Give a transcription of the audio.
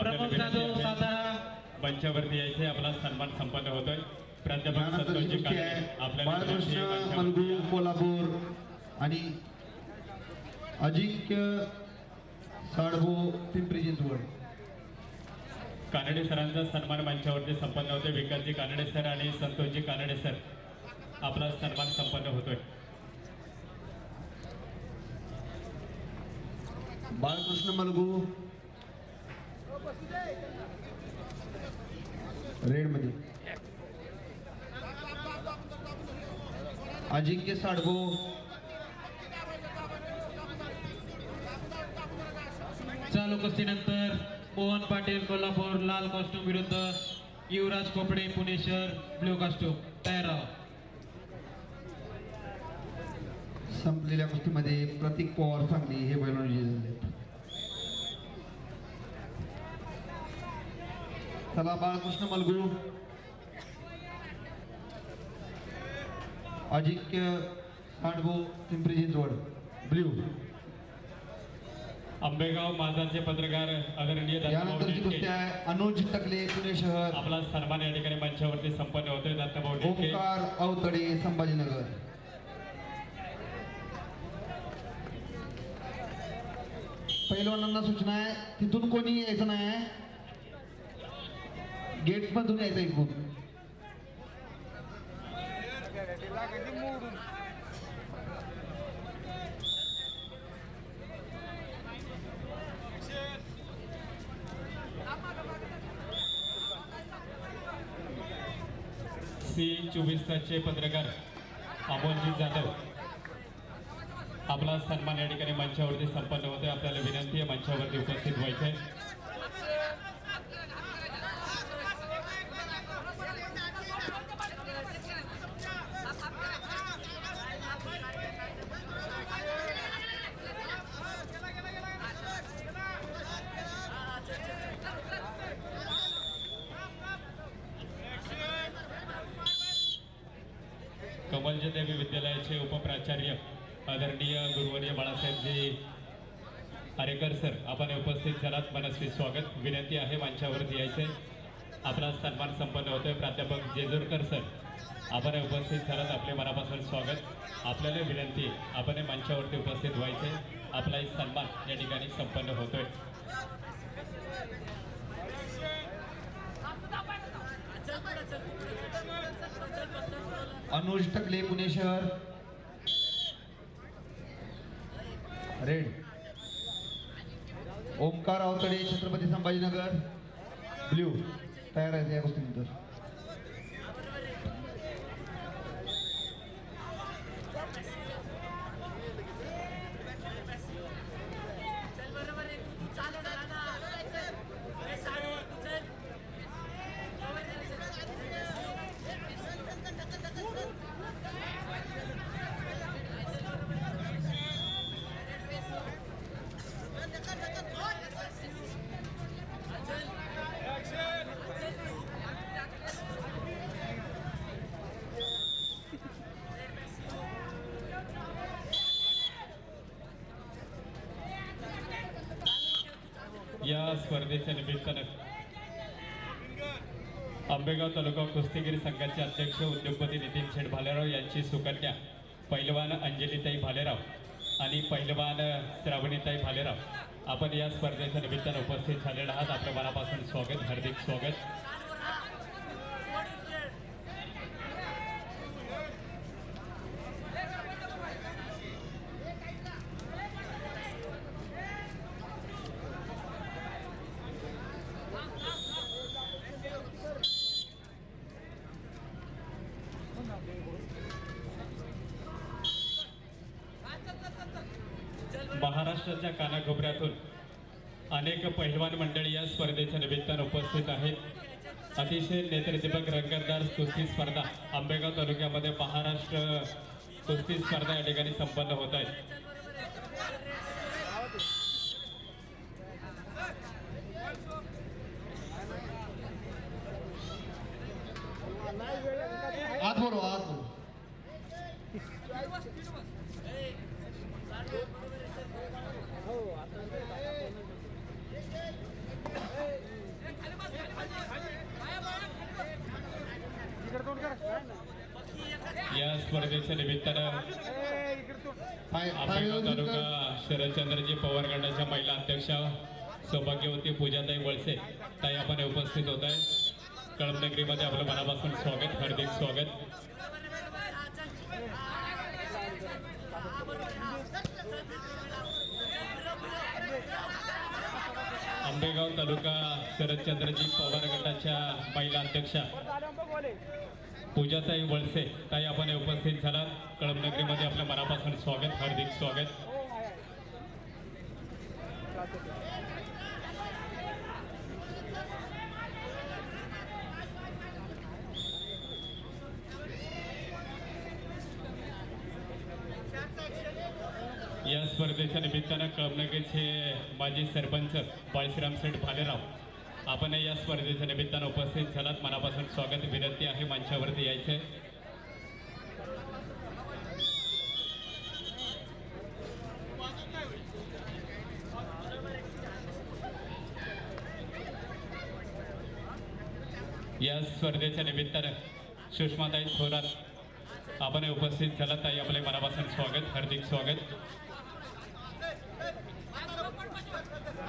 प्रमोद जाधव. सातारा मंचावरती यायचे आपला सन्मान संपन्न होतोय. प्राध्यापक संतोषजी काळे आपल्याला. कोल्हापूर आणि अजिंक्य साडभो पिंपरी चिंचवड. कानडे सरांचा सन्मान मंचावरती संपन्न होतोय. विकासजी कानडे सर आणि संतोषजी कानडे सर आपला सन्मान संपन्न होतोय. बाळकृष्ण मलगू. रेडमध्ये. अजिंक्य साडगो. चालू कुस्तीनंतर मोहन पाटील कोल्हापूर लाल कॉस्ट्यूम विरुद्ध युवराज कोपडे पुणे शहर ब्ल्यू कॉस्ट्यूम तयार संपलेल्या कुस्तीमध्ये प्रतीक पवार सांगली हे बैलवान चला बाळकृष्ण मलगू. अजिंक्य साडभो पिंपरी चिंचवड ब्ल्यू. आंबेगाव माझाचे पत्रकार आदरणीय यानंतरची कुस्ती. आहे अनुज टकले पुणे शहर. आपला सन्मान या ठिकाणी मंचावरती संपन्न होतोय दत्ताभाऊ डेके ओंकार अवतडे संभाजीनगर. पहिलवानांना सूचना आहे तिथून कोणी यायचं नाही गेट मधून यायचं इकडून. सी चोवीस तासचे पत्रकार अमोलजी जाधव. आपला सन्मान या ठिकाणी मंचावरती संपन्न होते आपल्याला विनंती आहे मंचावरती उपस्थित व्हायचे पंचदेवी देवी विद्यालयाचे उपप्राचार्य आदरणीय गुरुवर्य बाळासाहेबजी आरेकर सर आपण उपस्थित झालात. मनस्वी स्वागत. विनंती आहे मंचावरती यायचे आपला सन्मान संपन्न होतोय. प्राध्यापक जेजुरकर सर आपण उपस्थित झालात. आपले मनापासून स्वागत. आपल्याला विनंती आपण मंचावरती उपस्थित व्हायचे आपलाही सन्मान या ठिकाणी संपन्न होतोय. अनुज टकले पुणे शहर. रेड ओंकार अवतडे छत्रपती संभाजीनगर. ब्ल्यू तयार आहे या गोष्टीनंतर. या स्पर्धेच्या निमित्तानं आंबेगाव तालुका कुस्तीगिरी संघाचे अध्यक्ष उद्योगपती नितीन शेठ भालेराव यांची सुकन्या पैलवान अंजलीताई भालेराव आणि पैलवान श्रावणीताई भालेराव. आपण या स्पर्धेच्या निमित्तानं उपस्थित झालेला आहात. आपल्या मनापासून स्वागत हार्दिक स्वागत. महाराष्ट्राच्या कानाकोपऱ्यातून अनेक पहिलवान मंडळी या स्पर्धेच्या निमित्तानं उपस्थित आहेत. अतिशय नेत्रदीपक रंगतदार कुस्ती स्पर्धा आंबेगाव तालुक्यामध्ये महाराष्ट्र कुस्ती स्पर्धा या ठिकाणी संपन्न होत आहेत आज बोलो आज बोलो स्पर्धेच्या निमित्तानं व्यवस्थित तालुका. शरदचंद्रजी पवार गटाच्या महिला अध्यक्षा सौभाग्यवती पूजाताई वळसे ताई आपण उपस्थित होत आहे कळमनगरीमध्ये आपलं मनापासून स्वागत हार्दिक स्वागत आंबेगाव तालुका शरदचंद्रजी पवार गटाच्या महिला अध्यक्षा पूजाताई वळसे ताई आपण उपस्थित झालात. कळमनगरीमध्ये आपलं मनापासून स्वागत हार्दिक स्वागत. या स्पर्धेच्या निमित्तानं कळमनगरीचे माजी सरपंच बाळशीराम सेठ भालेराव आपण या स्पर्धेच्या निमित्तानं उपस्थित झालात. मनापासून स्वागत विनंती आहे मंचावरती यायचे. या स्पर्धेच्या निमित्तानं सुषमाताई थोरात आपण उपस्थित झालात. ताई आपले मनापासून स्वागत हार्दिक स्वागत.